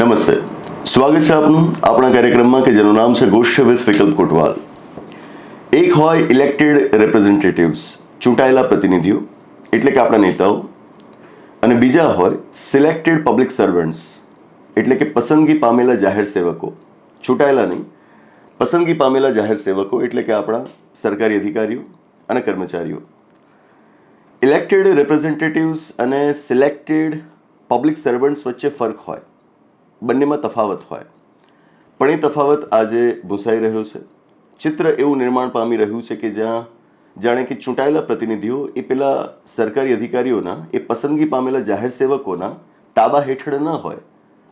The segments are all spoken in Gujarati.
નમસ્તે. સ્વાગત છે આપનું આપણા કાર્યક્રમમાં કે જેનું નામ છે ગોષ્ઠ વિથ વિકલ્પ કોટવાલ. એક હોય ઇલેક્ટેડ રિપ્રેઝેન્ટેટિવ્સ ચૂંટાયેલા પ્રતિનિધિઓ, એટલે કે આપણા નેતાઓ, અને બીજા હોય સિલેક્ટેડ પબ્લિક સર્વન્ટ્સ એટલે કે પસંદગી પામેલા જાહેર સેવકો. ચૂંટાયેલા નહીં. પસંદગી પામેલા જાહેર સેવકો, એટલે કે આપણા સરકારી અધિકારીઓ અને કર્મચારીઓ. ઇલેક્ટેડ રિપ્રેઝેન્ટેટિવ્સ અને સિલેક્ટેડ પબ્લિક સર્વન્ટ્સ વચ્ચે ફરક હોય. બંનેમાં તફાવત હોય. પણ એ તફાવત આજે ભૂસાઈ રહ્યો છે. ચિત્ર એવું નિર્માણ પામી રહ્યું છે કે જ્યાં જાણે કે ચૂંટાયેલા પ્રતિનિધિઓ એ પેલા સરકારી અધિકારીઓના, એ પસંદગી પામેલા જાહેર સેવકોના તાબા હેઠળ ન હોય.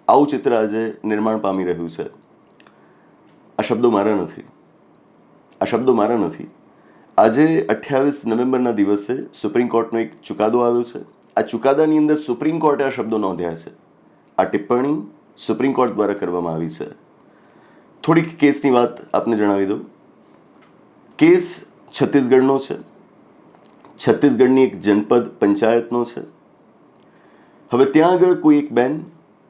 આવું ચિત્ર આજે નિર્માણ પામી રહ્યું છે. આ શબ્દો મારા નથી. આ શબ્દો મારા નથી. આજે અઠ્યાવીસ નવેમ્બરના દિવસે સુપ્રીમ કોર્ટનો એક ચુકાદો આવ્યો છે. આ ચુકાદાની અંદર સુપ્રીમ કોર્ટે આ શબ્દો નોંધ્યા છે. આ ટિપ્પણી સુપ્રીમ કોર્ટ દ્વારા કરવામાં આવી છે. થોડીક કેસની વાત આપને જણાવી દઉં. કેસ છત્તીસગઢનો છે. છત્તીસગઢની એક જનપદ પંચાયતનો છે. હવે ત્યાં આગળ કોઈ એક બેન,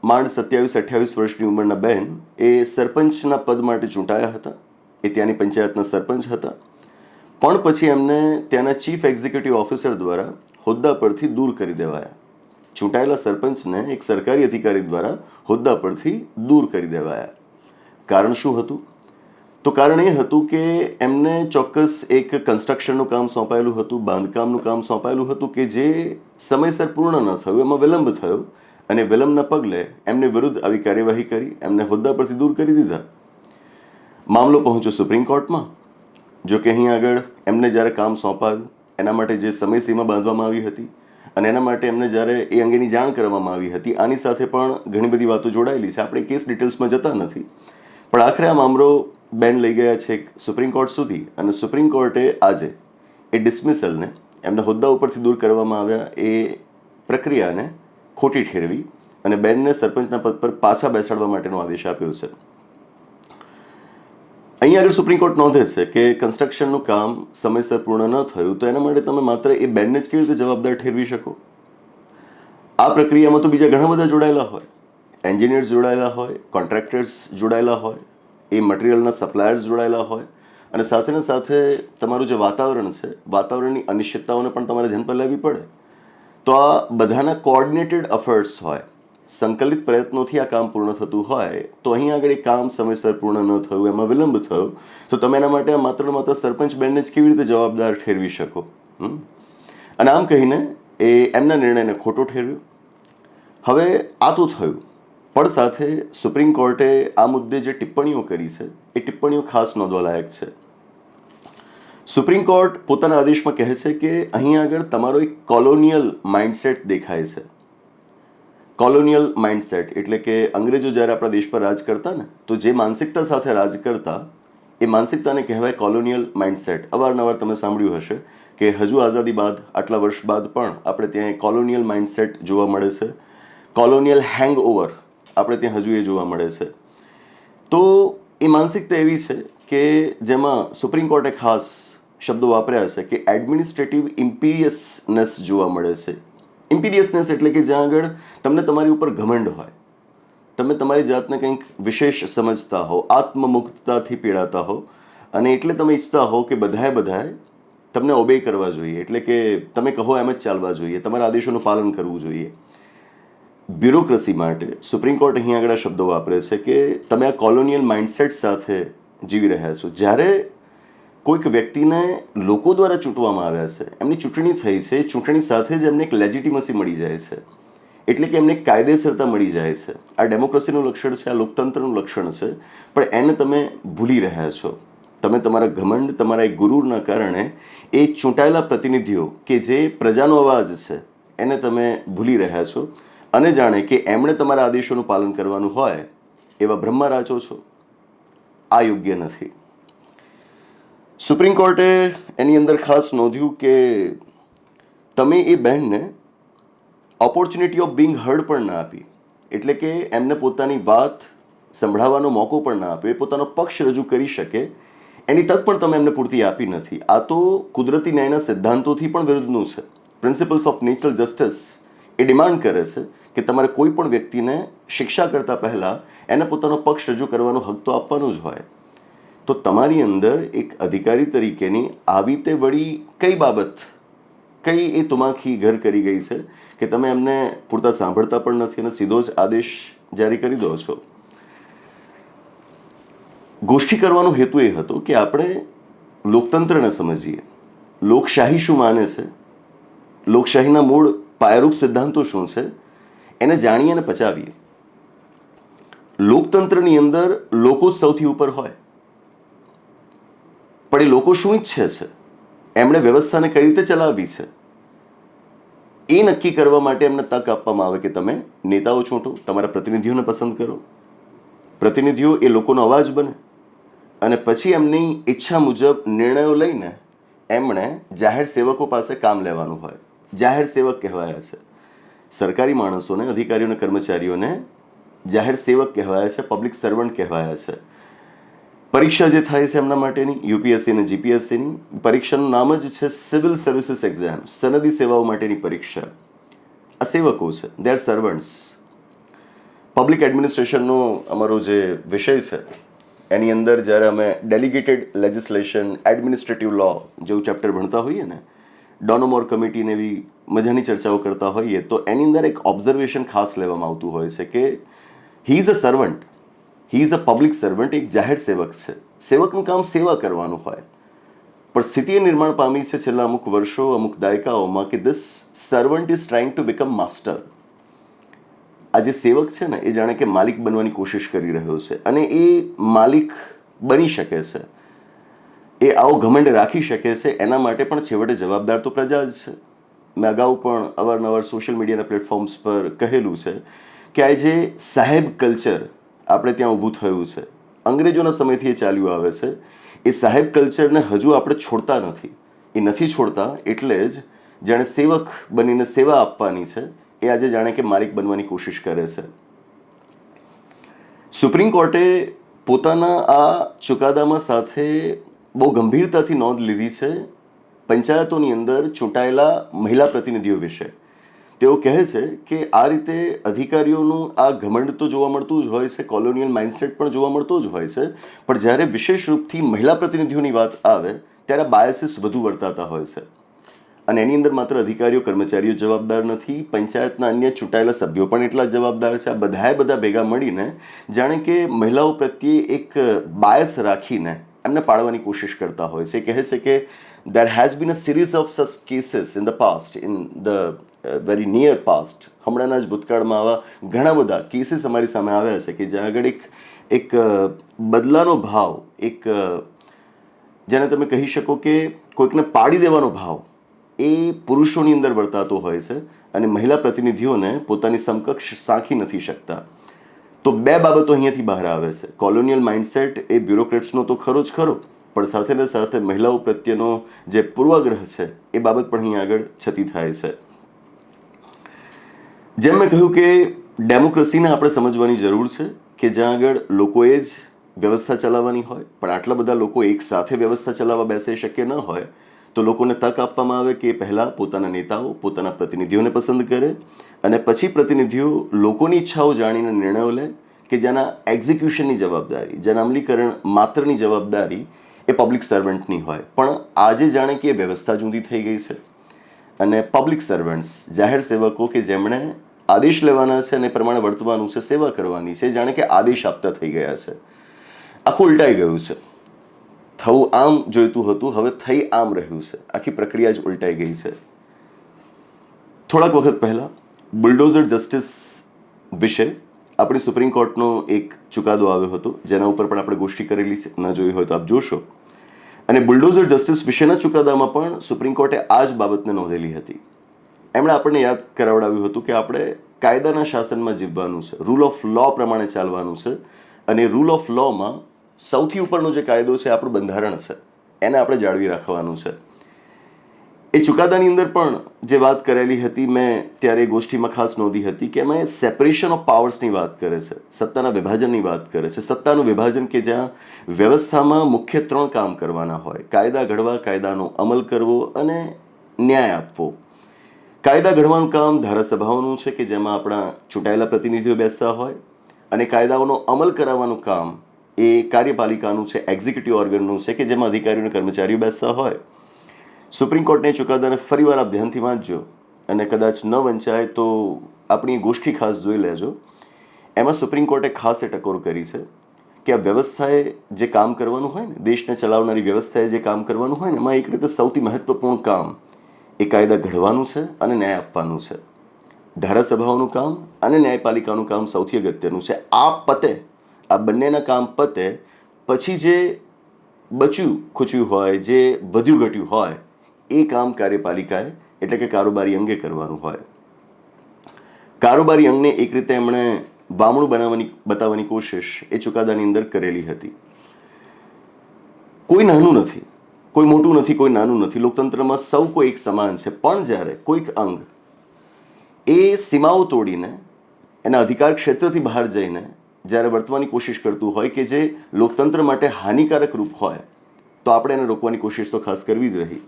માંડ સત્યાવીસ અઠ્યાવીસ વર્ષની ઉંમરના બેન, એ સરપંચના પદ માટે ચૂંટાયા હતા. એ ત્યાંની પંચાયતના સરપંચ હતા. પણ પછી એમને ત્યાંના ચીફ એક્ઝિક્યુટિવ ઓફિસર દ્વારા હોદ્દા પરથી દૂર કરી દેવાયા. ચૂંટાયેલા સરપંચને એક સરકારી અધિકારી દ્વારા હોદ્દા પરથી દૂર કરી દેવાયા. કારણ શું હતું? તો કારણ એ હતું કે એમને ચોક્કસ એક કન્સ્ટ્રક્શનનું કામ સોંપાયેલું હતું, બાંધકામનું કામ સોંપાયેલું હતું કે જે સમયસર પૂર્ણ ન થયું, એમાં વિલંબ થયો અને વિલંબના પગલે એમને વિરુદ્ધ આવી કાર્યવાહી કરી, એમને હોદ્દા પરથી દૂર કરી દીધા. મામલો પહોંચ્યો સુપ્રીમ કોર્ટમાં. જો કે અહીં આગળ એમને જ્યારે કામ સોંપાયું, એના માટે જે સમયસીમા બાંધવામાં આવી હતી અને એના માટે એમને જ્યારે એ અંગેની જાણ કરવામાં આવી હતી, આની સાથે પણ ઘણી બધી વાતો જોડાયેલી છે. આપણે કેસ ડિટેલ્સમાં જતા નથી. પણ આખરે આ મામલો બેન લઈ ગયા છે સુપ્રીમ કોર્ટ સુધી અને સુપ્રીમ કોર્ટે આજે એ ડિસમિસલને એમના હોદ્દા ઉપરથી દૂર કરવામાં આવ્યા એ પ્રક્રિયાને ખોટી ઠેરવી અને બેનને સરપંચના પદ પર પાછા બેસાડવા માટેનો આદેશ આપ્યો છે. અહીંયા આગળ સુપ્રીમ કોર્ટ નોંધે છે કે કન્સ્ટ્રક્શનનું કામ સમયસર પૂર્ણ ન થયું તો એના માટે તમે માત્ર એ બેનને જ કેવી રીતે જવાબદાર ઠેરવી શકો? આ પ્રક્રિયામાં તો બીજા ઘણા બધા જોડાયેલા હોય. એન્જિનિયર્સ જોડાયેલા હોય કોન્ટ્રાક્ટર્સ જોડાયેલા હોય, એ મટીરિયલના સપ્લાયર્સ જોડાયેલા હોય, અને સાથે ને સાથે તમારું જે વાતાવરણ છે, વાતાવરણની અનિશ્ચિતતાઓને પણ તમારે ધ્યાન પર લેવી પડે. તો આ બધાના કોઓર્ડિનેટેડ એફર્ટ્સ હોય સંકલિત પ્રયત્નોથી આ કામ પૂર્ણ થતું હોય, તો અહીં આગળ એ કામ સમયસર પૂર્ણ ન થયું, એમાં વિલંબ થયો. તો તમે એના માટે માત્ર માત્ર સરપંચ બેનને જ કેવી રીતે જવાબદાર ઠેરવી શકો? અને આમ કહીને એ એમના નિર્ણયને ખોટો ઠેરવ્યો. હવે આ તો થયું. પણ સાથે સુપ્રીમ કોર્ટે આ મુદ્દે જે ટિપ્પણીઓ કરી છે, એ ટિપ્પણીઓ ખાસ નોંધવા લાયક છે. સુપ્રીમ કોર્ટ પોતાના આદેશમાં કહે છે કે અહીં આગળ તમારો એક કોલોનિયલ માઇન્ડસેટ દેખાય છે. કોલોનિયલ માઇન્ડસેટ એટલે કે અંગ્રેજો જ્યારે આપણા દેશ પર રાજ કરતા ને, તો જે માનસિકતા સાથે રાજ કરતા, એ માનસિકતાને કહેવાય કોલોનિયલ માઇન્ડસેટ અવારનવાર તમે સાંભળ્યું હશે કે હજુ આઝાદી બાદ, આટલા વર્ષ બાદ પણ આપણે ત્યાં કોલોનિયલ માઇન્ડસેટ જોવા મળે છે. કોલોનિયલ હેંગ ઓવર આપણે ત્યાં હજુ એ જોવા મળે છે. તો એ માનસિકતા એવી છે કે જેમાં સુપ્રીમ કોર્ટે ખાસ શબ્દો વાપર્યા છે કે એડમિનિસ્ટ્રેટિવ ઇમ્પિરિયસનેસ જોવા મળે છે. ઇમ્પિરિયસનેસ એટલે કે જ્યાં આગળ તમને તમારી ઉપર ઘમંડ હોય. તમે તમારી જાતને કંઈક વિશેષ સમજતા હો, આત્મમુક્તતાથી પીડાતા હો, અને એટલે તમે ઈચ્છતા હો કે બધાએ બધાએ તમને ઓબે કરવા જોઈએ. એટલે કે તમે કહો એમ જ ચાલવા જોઈએ, તમારા આદેશોનું પાલન કરવું જોઈએ. બ્યુરોક્રસી માટે સુપ્રીમ કોર્ટ અહીં આગળ શબ્દો વાપરે છે કે તમે આ કોલોનિયલ માઇન્ડસેટ સાથે જીવી રહ્યા છો. જ્યારે કોઈક વ્યક્તિને લોકો દ્વારા ચૂંટવામાં આવ્યા છે, એમની ચૂંટણી થઈ છે, ચૂંટણી સાથે જ એમને એક લેજિટિમસી મળી જાય છે. એટલે કે એમને કાયદેસરતા મળી જાય છે. આ ડેમોક્રેસીનું લક્ષણ છે, આ લોકતંત્રનું લક્ષણ છે, પણ એને તમે ભૂલી રહ્યા છો. તમે તમારા ઘમંડ, તમારા એક ગુરુના કારણે એ ચૂંટાયેલા પ્રતિનિધિઓ કે જે પ્રજાનો અવાજ છે, એને તમે ભૂલી રહ્યા છો. અને જાણે કે એમણે તમારા આદેશોનું પાલન કરવાનું હોય, એવા બ્રહ્મા રાચો છો. આ યોગ્ય નથી. સુપ્રીમ કોર્ટે એની અંદર ખાસ નોંધ્યું કે તમે એ બહેનને ઓપોર્ચ્યુનિટી ઓફ બિંગ હર્ડ પણ ના આપી. એટલે કે એમને પોતાની વાત સંભળાવવાનો મોકો પણ ના આપ્યો એ પોતાનો પક્ષ રજૂ કરી શકે. એની તક પણ તમે એમને પૂરતી આપી નથી. આ તો કુદરતી ન્યાયના સિદ્ધાંતોથી પણ વિરુદ્ધનું છે. પ્રિન્સિપલ્સ ઓફ નેચરલ જસ્ટિસ એ ડિમાન્ડ કરે છે કે તમારે કોઈ પણ વ્યક્તિને શિક્ષા કરતાં પહેલાં એને પોતાનો પક્ષ રજૂ કરવાનો હક તો આપવાનો જ હોય. તો તમારી અંદર એક અધિકારી તરીકેની આવી તે વળી કઈ બાબત, કઈ એ તુમાખી ઘર કરી ગઈ છે કે તમે એમને પૂરતા સાંભળતા પણ નથી અને સીધો જ આદેશ જારી કરી દો છો? ગોષ્ઠી કરવાનો હેતુ એ હતો કે આપણે લોકતંત્રને સમજીએ. લોકશાહી શું માને છે? લોકશાહીના મૂળ પાયારૂપ સિદ્ધાંતો શું છે? એને જાણીએ અને પચાવીએ. લોકતંત્રની અંદર લોકો જ સૌથી ઉપર હોય. પણ એ લોકો શું ઈચ્છે છે? એમણે વ્યવસ્થાને કઈ રીતે ચલાવવી છે? એ નક્કી કરવા માટે એમને તક આપવામાં આવે કે તમે નેતાઓ ચૂંટો તમારા પ્રતિનિધિઓને પસંદ કરો. પ્રતિનિધિઓ એ લોકોનો અવાજ બને અને પછી એમની ઈચ્છા મુજબ નિર્ણયો લઈને એમણે જાહેર સેવકો પાસે કામ લેવાનું હોય. જાહેર સેવક કહેવાયા છે. સરકારી માણસોને, અધિકારીઓને, કર્મચારીઓને જાહેર સેવક કહેવાયા છે, પબ્લિક સર્વન્ટ કહેવાયા છે. પરીક્ષા જે થાય છે એમના માટેની, યુપીએસસી અને જીપીએસસીની, પરીક્ષાનું નામ જ છે સિવિલ સર્વિસીસ એક્ઝામ, સનદી સેવાઓ માટેની પરીક્ષા. આ સેવકો છે દે આર સર્વન્ટ્સ પબ્લિક એડમિનિસ્ટ્રેશનનો અમારો જે વિષય છે, એની અંદર જ્યારે અમે ડેલિગેટેડ લેજિસ્લેશન એડમિનિસ્ટ્રેટિવ લો જેવું ચેપ્ટર ભણતા હોઈએ ને ડોનોમોર કમિટીને એવી મજાની ચર્ચાઓ કરતા હોઈએ, તો એની અંદર એક ઓબ્ઝર્વેશન ખાસ લેવામાં આવતું હોય છે કે he is a servant he is a public servant એક જાહેર સેવક છે. સેવકનું કામ સેવા કરવાનું હોય. પણ સ્થિતિ નિર્માણ પામી છે છેલ્લા અમુક વર્ષો, અમુક દાયકાઓમાં કે this servant is trying to become master આ જે સેવક છે ને, એ જાણે કે માલિક બનવાની કોશિશ કરી રહ્યો છે અને એ માલિક બની શકે છે. એ આવો ઘમંડ રાખી શકે છે, એના માટે પણ છેવટે જવાબદાર તો પ્રજા જ છે. મેં અગાઉ પણ અવારનવાર સોશિયલ મીડિયાના પ્લેટફોર્મ્સ પર કહેલું છે કે આ જે સાહેબ કલ્ચર આપણે ત્યાં ઊભું થયું છે. અંગ્રેજોના સમયથી એ ચાલ્યું આવે છે. એ સાહેબ કલ્ચરને હજુ આપણે છોડતા નથી. એ નથી છોડતા એટલે જ જાણે સેવક બનીને સેવા આપવાની છે. એ આજે જાણે કે માલિક બનવાની કોશિશ કરે છે. સુપ્રીમ કોર્ટે પોતાના આ ચુકાદામાં સાથે બહુ ગંભીરતાથી નોંધ લીધી છે. પંચાયતોની અંદર ચૂંટાયેલા મહિલા પ્રતિનિધિઓ વિશે. તેઓ કહે છે કે આ રીતે અધિકારીઓનું આ ઘમંડ તો જોવા મળતું જ હોય છે, કોલોનિયલ માઇન્ડસેટ પણ જોવા મળતો જ હોય છે. પણ જ્યારે વિશેષ રૂપથી મહિલા પ્રતિનિધિઓની વાત આવે, ત્યારે બાયસીસ વધુ વર્તાતા હોય છે. અને એની અંદર માત્ર અધિકારીઓ, કર્મચારીઓ જવાબદાર નથી, પંચાયતના અન્ય ચૂંટાયેલા સભ્યો પણ એટલા જવાબદાર છે. આ બધાએ બધા ભેગા મળીને જાણે કે મહિલાઓ પ્રત્યે એક બાયસ રાખીને એમને પાડવાની કોશિશ કરતા હોય છે. કહે છે કે there has been a series of cases in in the past in the very near past હમણાંના જ ભૂતકાળમાં આવા ઘણા બધા કેસીસ અમારી સામે આવ્યા છે કે જ્યાં આગળ એક એક બદલાનો ભાવ, એક જેને તમે કહી શકો કે કોઈકને પાડી દેવાનો ભાવ, એ પુરુષોની અંદર વર્તાતો હોય છે અને મહિલા પ્રતિનિધિઓને પોતાની સમકક્ષ સાંખી નથી શકતા. તો બે બાબતો અહીંયાથી બહાર આવે છે. કોલોનિયલ માઇન્ડસેટ એ બ્યુરોક્રેટ્સનો તો ખરો જ ખરો. પણ સાથે ને સાથે મહિલાઓ પ્રત્યેનો જે પૂર્વાગ્રહ છે, એ બાબત પણ અહીં આગળ છતી થાય છે. જેમ મેં કહ્યું કે ડેમોક્રેસીને આપણે સમજવાની જરૂર છે કે જ્યાં આગળ લોકોએ જ વ્યવસ્થા ચલાવવાની હોય, પણ આટલા બધા લોકો એક સાથે વ્યવસ્થા ચલાવવા બેસે શક્ય ન હોય, તો લોકોને તક આપવામાં આવે કે પહેલાં પોતાના નેતાઓ, પોતાના પ્રતિનિધિઓને પસંદ કરે અને પછી પ્રતિનિધિઓ લોકોની ઈચ્છાઓ જાણીને નિર્ણયો લે કે જેના એક્ઝિક્યુશનની જવાબદારી, જેના અમલીકરણ માત્રની જવાબદારી એ પબ્લિક સર્વન્ટની હોય. પણ આજે જાણે કે એ વ્યવસ્થા જુદી થઈ ગઈ છે. અને પબ્લિક સર્વન્ટ્સ જાહેર સેવકો કે જેમણે આદેશ લેવાના છે અને પ્રમાણે વર્તવાનું છે, સેવા કરવાની છે જાણે કે આદેશ આપતા થઈ ગયા છે. આખું ઉલટાઈ ગયું છે. થવું આમ જોઈતું હતું, હવે થઈ આમ રહ્યું છે. આખી પ્રક્રિયા જ ઉલટાઈ ગઈ છે. થોડાક વખત પહેલાં, બુલડોઝર જસ્ટિસ વિશે આપણી સુપ્રીમ કોર્ટનો એક ચુકાદો આવ્યો હતો, જેના ઉપર પણ આપણે ગોષ્ઠી કરેલી છે. ન જોઈ હોય તો આપ જોશો. અને બુલડોઝર જસ્ટિસ વિશેના ચુકાદામાં પણ સુપ્રીમ કોર્ટે આ જ બાબતને નોંધેલી હતી. એમણે આપણને યાદ કરાવડાવ્યું હતું કે આપણે કાયદાના શાસનમાં જીવવાનું છે રૂલ ઓફ લો પ્રમાણે ચાલવાનું છે અને રૂલ ઓફ લોમાં સૌથી ઉપરનો જે કાયદો છે આપણું બંધારણ છે. એને આપણે જાળવી રાખવાનું છે. એ ચુકાદાની અંદર પણ જે વાત કરેલી હતી મેં ત્યારે ગોષ્ઠીમાં ખાસ નોંધી હતી કે એમાં સેપરેશન ઓફ પાવર્સની વાત કરે છે. સત્તાના વિભાજનની વાત કરે છે. સત્તાનું વિભાજન કે જ્યાં વ્યવસ્થામાં મુખ્ય ત્રણ કામ કરવાના હોય. કાયદા ઘડવા, કાયદાનો અમલ કરવો અને ન્યાય આપવો. કાયદા ઘડવાનું કામ ધારાસભાઓનું છે કે જેમાં આપણા ચૂંટાયેલા પ્રતિનિધિઓ બેસતા હોય અને કાયદાઓનો અમલ કરાવવાનું કામ એ કાર્યપાલિકાનું છે એક્ઝિક્યુટિવ ઓર્ગનનું છે કે જેમાં અધિકારીઓ અને કર્મચારીઓ બેસતા હોય. સુપ્રીમ કોર્ટને ચુકાદાને ફરીવાર આપ ધ્યાનથી વાંચજો અને કદાચ ન વંચાય તો આપણી ગોષ્ઠી ખાસ જોઈ લેજો. એમાં સુપ્રીમ કોર્ટે ખાસ એ ટકોર કરી છે કે આ વ્યવસ્થાએ જે કામ કરવાનું હોય ને, દેશને ચલાવનારી વ્યવસ્થાએ જે કામ કરવાનું હોય ને, એમાં એક રીતે સૌથી મહત્વપૂર્ણ કામ એ કાયદા ઘડવાનું છે અને ન્યાય આપવાનું છે. ધારાસભાઓનું કામ અને ન્યાયપાલિકાનું કામ સૌથી અગત્યનું છે. આ પતે, આ બંનેના કામ પતે, પછી જે બચ્યું ખૂચ્યું હોય, જે વધ્યું ઘટ્યું હોય એ કામ કાર્યપાલિકાએ એટલે કે કારોબારી અંગે કરવાનું હોય. કારોબારી અંગને એક રીતે એમણે વામણું બનાવવાની, બતાવવાની કોશિશ એ ચુકાદાની અંદર કરેલી હતી. કોઈ નાનું નથી, કોઈ મોટું નથી, કોઈ નાનું નથી. લોકતંત્રમાં સૌ કોઈ એક સમાન છે. પણ જ્યારે કોઈક અંગ એ સીમાઓ તોડીને, એના અધિકાર ક્ષેત્રથી બહાર જઈને જ્યારે વર્તવાની કોશિશ કરતું હોય કે જે લોકતંત્ર માટે હાનિકારક રૂપ હોય, તો આપણે એને રોકવાની કોશિશ તો ખાસ કરવી જ રહી.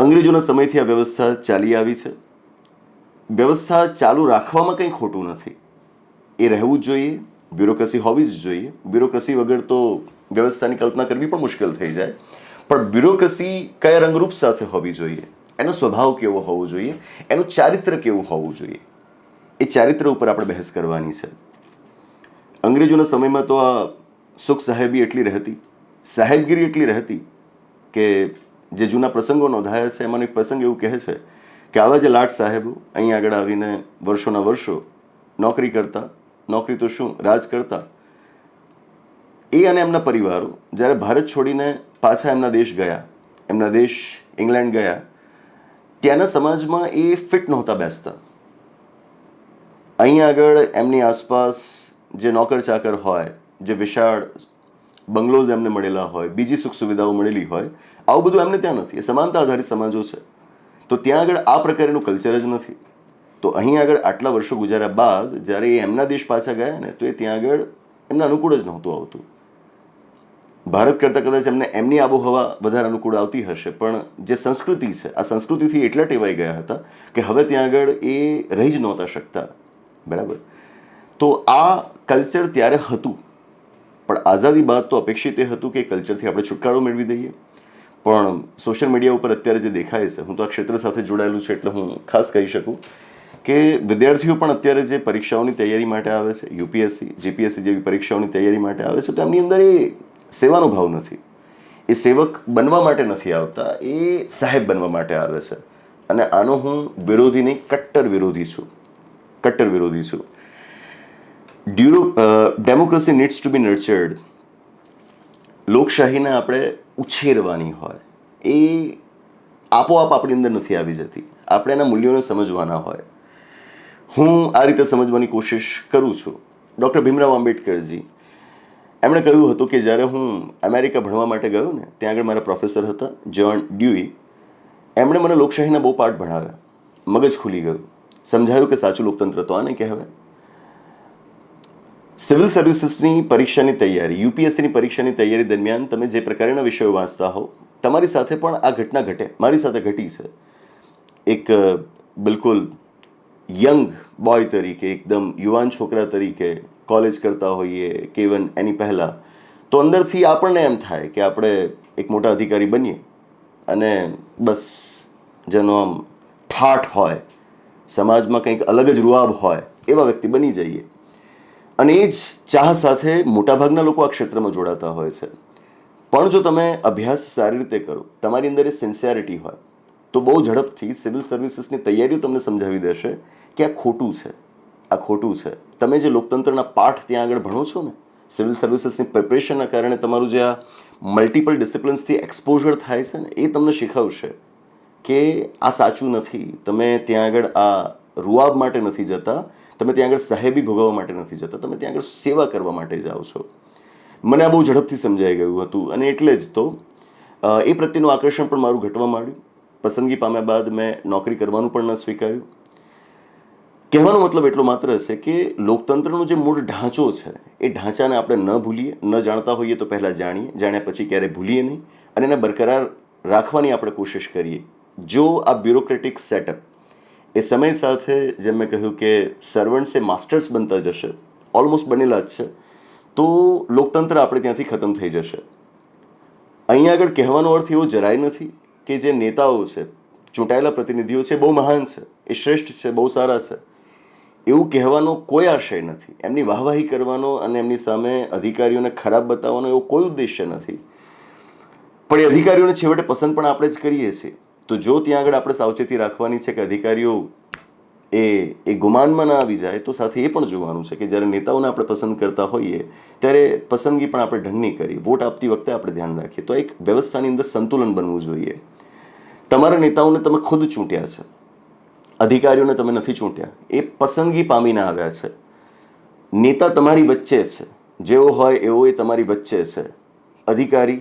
અંગ્રેજોના સમયથી આ વ્યવસ્થા ચાલી આવી છે. વ્યવસ્થા ચાલુ રાખવામાં કંઈ ખોટું નથી. એ રહેવું જ જોઈએ, બ્યુરોક્રેસી હોવી જ જોઈએ. બ્યુરોક્રેસી વગર તો વ્યવસ્થાની કલ્પના કરવી પણ મુશ્કેલ થઈ જાય. પણ બ્યુરોક્રેસી કયા રંગરૂપ સાથે હોવી જોઈએ? એનો સ્વભાવ કેવો હોવો જોઈએ? એનું ચારિત્ર કેવું હોવું જોઈએ? એ ચારિત્ર ઉપર આપણે બહેસ કરવાની છે. અંગ્રેજોના સમયમાં તો આ સુખ સાહેબી એટલી રહેતી, સાહેબગીરી એટલી રહેતી કે જે જૂના પ્રસંગો નોંધાયા છે, એમાંનો એક પ્રસંગ એવું કહે છે કે આવા જે લાટ સાહેબો અહીં આગળ આવીને વર્ષોના વર્ષો નોકરી કરતા, નોકરી તો શું, રાજ કરતા. એ અને એમના પરિવારો જ્યારે ભારત છોડીને પાછા એમના દેશ ગયા, એમના દેશ ઇંગ્લેન્ડ ગયા, ત્યાંના સમાજમાં એ ફિટ નહોતા બેસતા. અહીં આગળ એમની આસપાસ જે નોકર ચાકર હોય, જે વિશાળ બંગલોઝ એમને મળેલા હોય, બીજી સુખ સુવિધાઓ મળેલી હોય આવું બધું એમને ત્યાં નથી. એ સમાનતા આધારિત સમાજો છે. તો ત્યાં આગળ આ પ્રકારનું કલ્ચર જ નથી. તો અહીં આગળ આટલા વર્ષો ગુજાર્યા બાદ જ્યારે એ એમના દેશ પાછા ગયા ને, તો એ ત્યાં આગળ એમને અનુકૂળ જ નહોતું આવતું. ભારત કરતાં કદાચ એમને એમની આબોહવા વધારે અનુકૂળ આવતી હશે, પણ જે સંસ્કૃતિ છે, આ સંસ્કૃતિથી એટલા ટેવાઈ ગયા હતા કે હવે ત્યાં આગળ એ રહી જ નહોતા શકતા. બરાબર? તો આ કલ્ચર ત્યારે હતું. પણ આઝાદી બાદ તો અપેક્ષિત એ હતું કે કલ્ચરથી આપણે છુટકારો મેળવી દઈએ. પણ સોશિયલ મીડિયા ઉપર અત્યારે જે દેખાય છે, હું તો આ ક્ષેત્ર સાથે જોડાયેલું છું એટલે હું ખાસ કહી શકું કે વિદ્યાર્થીઓ પણ અત્યારે જે પરીક્ષાઓની તૈયારી માટે આવે છે યુપીએસસી જીપીએસસી જેવી પરીક્ષાઓની તૈયારી માટે આવે છે, તો એમની અંદર એ સેવાનો ભાવ નથી. એ સેવક બનવા માટે નથી આવતા, એ સાહેબ બનવા માટે આવે છે. અને આનો હું વિરોધી નહીં, કટ્ટર વિરોધી છું. કટ્ટર વિરોધી છું. ડ્યુરો democracy needs to be nurtured લોકશાહીને આપણે ઉછેરવાની હોય. એ આપોઆપ આપણી અંદર નથી આવી જતી. આપણે એના મૂલ્યોને સમજવાના હોય. હું આ રીતે સમજવાની કોશિશ કરું છું. ડૉક્ટર ભીમરાવ આંબેડકરજી, એમણે કહ્યું હતું કે જ્યારે હું અમેરિકા ભણવા માટે ગયો ને, ત્યાં આગળ મારા પ્રોફેસર હતા જ્હોન ડ્યુઈ, એમણે મને લોકશાહીના બહુ પાઠ ભણાવ્યા. મગજ ખુલી ગયું. સમજાયું કે સાચું લોકતંત્ર તો આને કહેવાય. સિવિલ સર્વિસીસની પરીક્ષાની તૈયારી, યુપીએસસીની પરીક્ષાની તૈયારી દરમિયાન તમે જે પ્રકારના વિષયો વાંચતા હો, તમારી સાથે પણ આ ઘટના ઘટે, મારી સાથે ઘટી છે. એક બિલકુલ યંગ બોય તરીકે, એકદમ યુવાન છોકરા તરીકે કોલેજ કરતા હોઈએ કે ઇવન એની પહેલાં, તો અંદરથી આપણને એમ થાય કે આપણે એક મોટા અધિકારી બનીએ અને બસ જેનો આમ ઠાઠ હોય, સમાજમાં કંઈક અલગ જ રૂઆબ હોય, એવા વ્યક્તિ બની જઈએ. અને એ જ ચાહ સાથે મોટાભાગના લોકો આ ક્ષેત્રમાં જોડાતા હોય છે. પણ જો તમે અભ્યાસ સારી રીતે કરો, તમારી અંદર એ સિન્સિયરિટી હોય, તો બહુ ઝડપથી સિવિલ સર્વિસીસની તૈયારીઓ તમને સમજાવી દેશે કે આ ખોટું છે, આ ખોટું છે. તમે જે લોકતંત્રના પાઠ ત્યાં આગળ ભણો છો ને સિવિલ સર્વિસીસની પ્રિપરેશનના કારણે તમારું જે આ મલ્ટિપલ ડિસિપ્લિન્સથી એક્સપોઝર થાય છે ને, એ તમને શીખવશે કે આ સાચું નથી. તમે ત્યાં આગળ આ રૂઆબ માટે નથી જતા તમે ત્યાં આગળ સાહેબી ભોગવવા માટે નથી જતા, તમે ત્યાં આગળ સેવા કરવા માટે જાઓ છો. મને આ બહુ ઝડપથી સમજાઈ ગયું હતું અને એટલે જ તો એ પ્રત્યેનું આકર્ષણ પણ મારું ઘટવા માંડ્યું. પસંદગી પામ્યા બાદ મેં નોકરી કરવાનું પણ ન સ્વીકાર્યું. કહેવાનો મતલબ એટલો માત્ર છે કે લોકતંત્રનો જે મૂળ ઢાંચો છે, એ ઢાંચાને આપણે ન ભૂલીએ, ન જાણતા હોઈએ તો પહેલાં જાણીએ, જાણ્યા પછી ક્યારેય ભૂલીએ નહીં અને એને બરકરાર રાખવાની આપણે કોશિશ કરીએ. જો આ બ્યુરોક્રેટિક સેટઅપ એ સમય સાથે જેમ મેં કહ્યું કે સર્વન્ટ્સ એ માસ્ટર્સ બનતા જશે ઓલમોસ્ટ બનેલા જ છે, તો લોકતંત્ર આપણે ત્યાંથી ખતમ થઈ જશે. અહીંયા આગળ કહેવાનો અર્થ એવો જરાય નથી કે જે નેતાઓ છે, ચૂંટાયેલા પ્રતિનિધિઓ છે બહુ મહાન છે, એ શ્રેષ્ઠ છે, બહુ સારા છે. એવું કહેવાનો કોઈ આશય નથી. એમની વાહવાહી કરવાનો અને એમની સામે અધિકારીઓને ખરાબ બતાવવાનો એવો કોઈ ઉદ્દેશ્ય નથી. પણ એ અધિકારીઓને છેવટે પસંદ પણ આપણે જ કરીએ છીએ. તો જો ત્યાં આગળ આપણે સાવચેતી રાખવાની છે કે અધિકારીઓ એ એ ગુમાનમાં ના આવી જાય, તો સાથે એ પણ જોવાનું છે કે જ્યારે નેતાઓને આપણે પસંદ કરતા હોઈએ, ત્યારે પસંદગી પણ આપણે ઢંગની કરી, વોટ આપતી વખતે આપણે ધ્યાન રાખીએ. તો એક વ્યવસ્થાની અંદર સંતુલન બનવું જોઈએ. તમારા નેતાઓને તમે ખુદ ચૂંટ્યા છે. અધિકારીઓને તમે નથી ચૂંટ્યા. એ પસંદગી પામીને આવ્યા છે. નેતા તમારી વચ્ચે છે. જેવો હોય એવો એ તમારી વચ્ચે છે. અધિકારી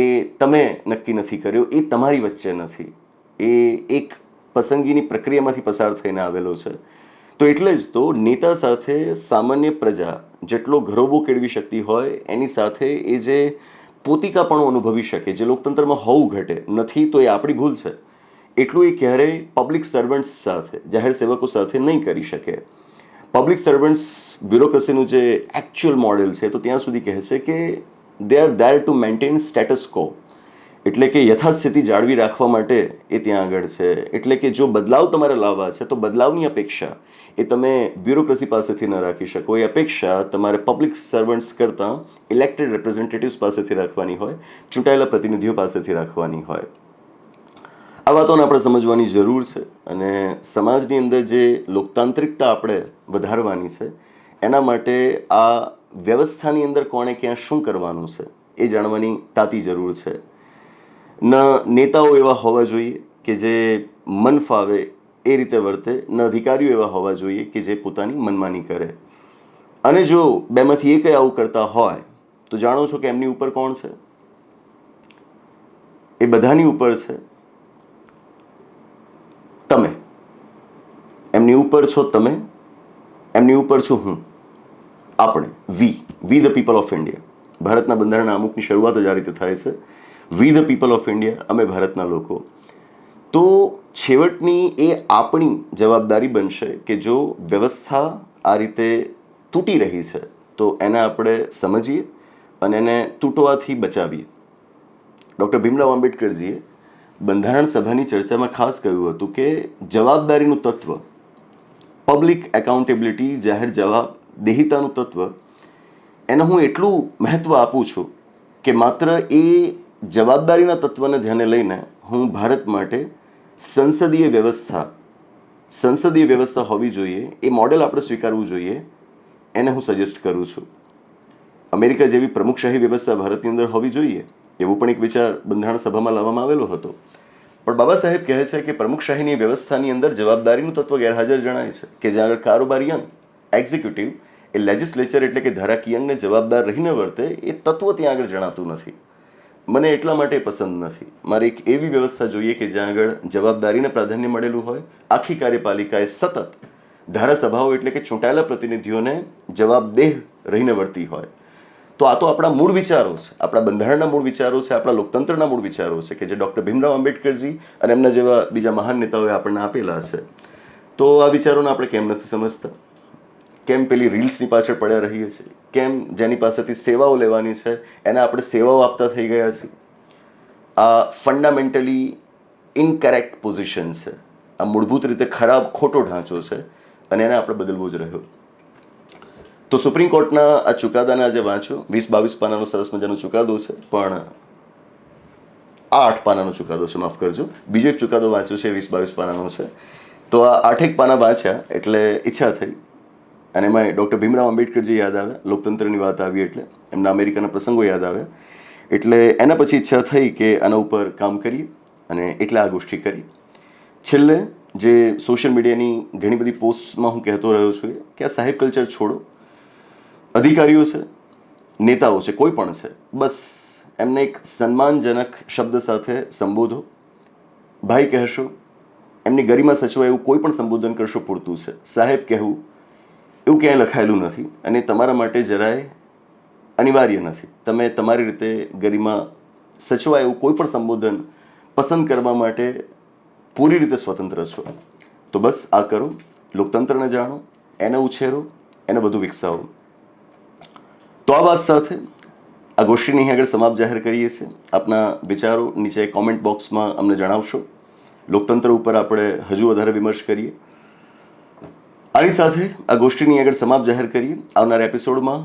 એ તમે નક્કી નથી કર્યો, એ તમારી વચ્ચે નથી. એ એક પસંદગીની પ્રક્રિયામાંથી પસાર થઈને આવેલો છે. તો એટલે જ તો નેતા સાથે સામાન્ય પ્રજા જેટલો ઘરોબો કેળવી શકતી હોય, એની સાથે એ જે પોતિકાપણું અનુભવી શકે, જે લોકતંત્રમાં હોવું ઘટે, નથી તો એ આપણી ભૂલ છે. એટલું એ ક્યારેય પબ્લિક સર્વન્ટ્સ સાથે, જાહેર સેવકો સાથે નહીં કરી શકે. પબ્લિક સર્વન્ટ્સ બ્યુરોક્રસીનું જે એકચ્યુઅલ મોડેલ છે, તો ત્યાં સુધી કહેશે કે they are there to maintain status quo એટલે કે યથાસ્થિતિ જાળવી રાખવા માટે એ ત્યાં આગળ છે. એટલે કે જો બદલાવ તમારે લાવવા છે, તો બદલાવની અપેક્ષા એ તમે બ્યુરોક્રસી પાસેથી ન રાખી શકો. એ અપેક્ષા તમારે પબ્લિક સર્વન્ટ્સ કરતાં ઇલેક્ટેડ રિપ્રેઝેન્ટેટિવ્સ પાસેથી રાખવાની હોય, ચૂંટાયેલા પ્રતિનિધિઓ પાસેથી રાખવાની હોય. આ વાતોને આપણે સમજવાની જરૂર છે અને સમાજની અંદર જે લોકતાંત્રિકતા આપણે વધારવાની છે, એના માટે આ વ્યવસ્થાની અંદર કોણે ક્યાં શું કરવાનું છે એ જાણવાની તાતી જરૂર છે. ન નેતાઓ એવા હોવા જોઈએ કે જે મન ફાવે એ રીતે વર્તે, ન અધિકારીઓ એવા હોવા જોઈએ કે જે પોતાની મનમાની કરે. અને જો બેમાંથી એક આવું કરતા હોય, તો જાણો છો કે એમની ઉપર કોણ છે? એ બધાની ઉપર છે. તમે. એમની ઉપર છો તમે, એમની ઉપર છું હું. આપણે we we the people of India ભારતના બંધારણના અમુકની શરૂઆત જ આ રીતે થાય છે. We the people of India અમે ભારતના લોકો. તો છેવટની એ આપણી જવાબદારી બનશે કે જો વ્યવસ્થા આ રીતે તૂટી રહી છે, તો એને આપણે સમજીએ અને એને તૂટવાથી બચાવીએ. ડૉક્ટર ભીમરાવ આંબેડકરજીએ બંધારણ સભાની ચર્ચામાં ખાસ કહ્યું હતું કે જવાબદારીનું તત્વ પબ્લિક એકાઉન્ટેબિલિટી જાહેર જવાબદેહિતાનું તત્વ, એને હું એટલું મહત્ત્વ આપું છું કે માત્ર એ જવાબદારીના તત્વને ધ્યાને લઈને હું ભારત માટે સંસદીય વ્યવસ્થા સંસદીય વ્યવસ્થા હોવી જોઈએ, એ મોડેલ આપણે સ્વીકારવું જોઈએ, એને હું સજેસ્ટ કરું છું. અમેરિકા જેવી પ્રમુખશાહી વ્યવસ્થા ભારતની અંદર હોવી જોઈએ, એવો પણ એક વિચાર બંધારણ સભામાં લાવવામાં આવેલો હતો. પણ બાબા સાહેબ કહે છે કે પ્રમુખશાહીની વ્યવસ્થાની અંદર જવાબદારીનું તત્વ ગેરહાજર જણાય છે, કે જ્યાં આગળ કારોબારી યંગ એક્ઝિક્યુટિવ એ લેજિસ્લેચર એટલે કે ધારાકીયંગને જવાબદાર રહીને વર્તે એ તત્વ ત્યાં આગળ જણાતું નથી. મને એટલા માટે પસંદ નથી. મારે એક એવી વ્યવસ્થા જોઈએ કે જ્યાં આગળ જવાબદારીને પ્રાધાન્ય મળેલું હોય. આખી કાર્યપાલિકાએ સતત ધારાસભાઓ એટલે કે ચૂંટાયેલા પ્રતિનિધિઓને જવાબદેહ રહીને વર્તી હોય. તો આ તો આપણા મૂળ વિચારો છે. આપણા બંધારણના મૂળ વિચારો છે. આપણા લોકતંત્રના મૂળ વિચારો છે કે જે ડૉક્ટર ભીમરાવ આંબેડકરજી અને એમના જેવા બીજા મહાન નેતાઓએ આપણને આપેલા છે. તો આ વિચારોને આપણે કેમ નથી સમજતા? કેમ પેલી રીલ્સની પાછળ પડ્યા રહીએ છીએ? કેમ જેની પાસેથી સેવાઓ લેવાની છે? એને આપણે સેવાઓ આપતા થઈ ગયા છીએ? આ ફંડામેન્ટલી ઇનકરેક્ટ પોઝિશન છે. આ મૂળભૂત રીતે ખરાબ ખોટો ઢાંચો છે અને એને આપણે બદલવું જ રહ્યો. તો સુપ્રીમ કોર્ટના આ ચુકાદાને આજે વાંચો વીસ બાવીસ પાનાનો સરસ મજાનો ચુકાદો છે, પણ આ આઠ પાનાનો ચુકાદો છે, માફ કરજો. બીજો એક ચુકાદો વાંચ્યો છે, વીસ બાવીસ પાનાનો છે. તો આ આઠેક પાના વાંચ્યા એટલે ઈચ્છા થઈ અને એમાં ડૉક્ટર ભીમરાવ આંબેડકરજી યાદ આવે, લોકતંત્રની વાત આવી એટલે, એમના અમેરિકાના પ્રસંગો યાદ આવે. એટલે એના પછી ઈચ્છા થઈ કે આના ઉપર કામ કરીએ અને એટલે આ ગોષ્ઠી કરી. છેલ્લે જે સોશિયલ મીડિયાની ઘણી બધી પોસ્ટમાં હું કહેતો રહ્યો છું કે આ સાહેબ કલ્ચર છોડો. અધિકારીઓ છે, નેતાઓ છે, કોઈ પણ છે, બસ એમને એક સન્માનજનક શબ્દ સાથે સંબોધો. ભાઈ કહેશો, એમની ગરિમા સચવાય એવું કોઈ પણ સંબોધન કરશો પૂરતું છે. સાહેબ કહેવું એવું ક્યાંય લખાયેલું નથી અને તમારા માટે જરાય અનિવાર્ય નથી. તમે તમારી રીતે ગરિમા સચવાય એવું કોઈ પણ સંબોધન પસંદ કરવા માટે પૂરી રીતે સ્વતંત્ર છો. તો બસ આ કરો, લોકતંત્રને જાણો, એને ઉછેરો, એને બધું વિકસાવો. તો આ વાત સાથે આ ગોષ્ઠીની અહીં આગળ સમાપ્ત જાહેર કરીએ છીએ. આપના વિચારો નીચે કોમેન્ટ બોક્સમાં અમને જણાવશો. લોકતંત્ર ઉપર આપણે હજુ વધારે વિમર્શ કરીએ. આની સાથે આ ગોષ્ઠીની આગળ સમાપ્ત જાહેર કરીએ. આવનાર એપિસોડમાં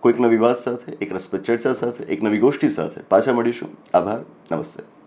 કોઈક નવી વાત સાથે, એક રસપ્રદ ચર્ચા સાથે, એક નવી ગોષ્ઠી સાથે પાછા મળીશું. આભાર. નમસ્તે.